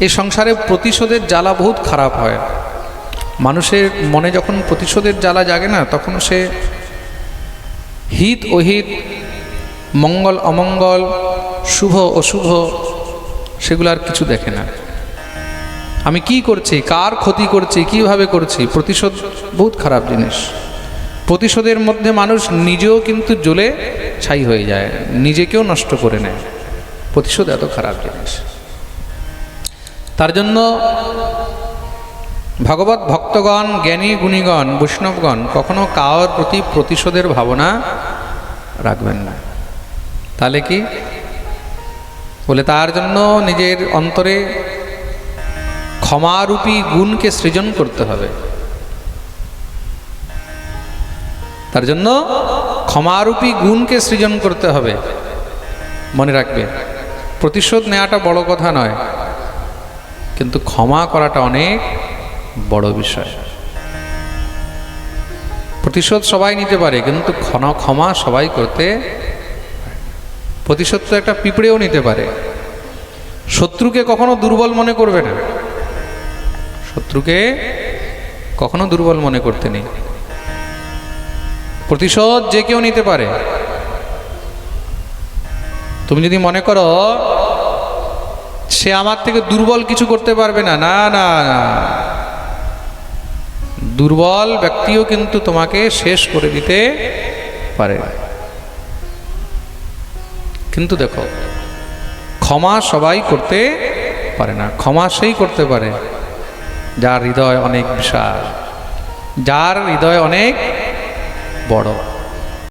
এই সংসারে প্রতিশোধের জ্বালা বহুত খারাপ হয়। মানুষের মনে যখন প্রতিশোধের জ্বালা জাগে না তখন সে হিত অহিত, মঙ্গল অমঙ্গল, শুভ অশুভ, সেগুলো আর কিছু দেখে না। আমি কি করছি? কার ক্ষতি করছি? কীভাবে করছি? প্রতিশোধ বহুত খারাপ জিনিস। প্রতিশোধের মধ্যে মানুষ নিজেও কিন্তু জ্বলে ছাই হয়ে যায়, নিজেকেও নষ্ট করে নেয়। প্রতিশোধ এত খারাপ জিনিস। তার জন্য ভগবত ভক্তগণ, জ্ঞানী গুণীগণ, বৈষ্ণবগণ কখনো কারোর প্রতি প্রতিশোধের ভাবনা রাখবেন না। তাহলে কি? বলে তার জন্য নিজের অন্তরে ক্ষমারূপী গুণকে সৃজন করতে হবে। তার জন্য ক্ষমারূপী গুণকে সৃজন করতে হবে। মনে রাখবে, প্রতিশোধ নেওয়াটা বড় কথা নয়। কিন্তু ক্ষমা করাটা অনেক বড় বিষয়। প্রতিশোধ সবাই নিতে পারে, কিন্তু ক্ষমা সবাই করতে প্রতিশোধ তো একটা পিঁপড়েও নিতে পারে। শত্রুকে কখনো দুর্বল মনে করবে না। শত্রুকে কখনো দুর্বল মনে করতে নেই। প্রতিশোধ যে কেউ নিতে পারে। তুমি যদি মনে করো সে আমার থেকে দুর্বল কিছু করতে পারবে না। না না না। দুর্বল ব্যক্তিও কিন্তু তোমাকে শেষ করে দিতে পারে। কিন্তু দেখো, ক্ষমা সবাই করতে পারে না। ক্ষমা সেই করতে পারে যার হৃদয় অনেক বিশাল, যার হৃদয় অনেক বড়।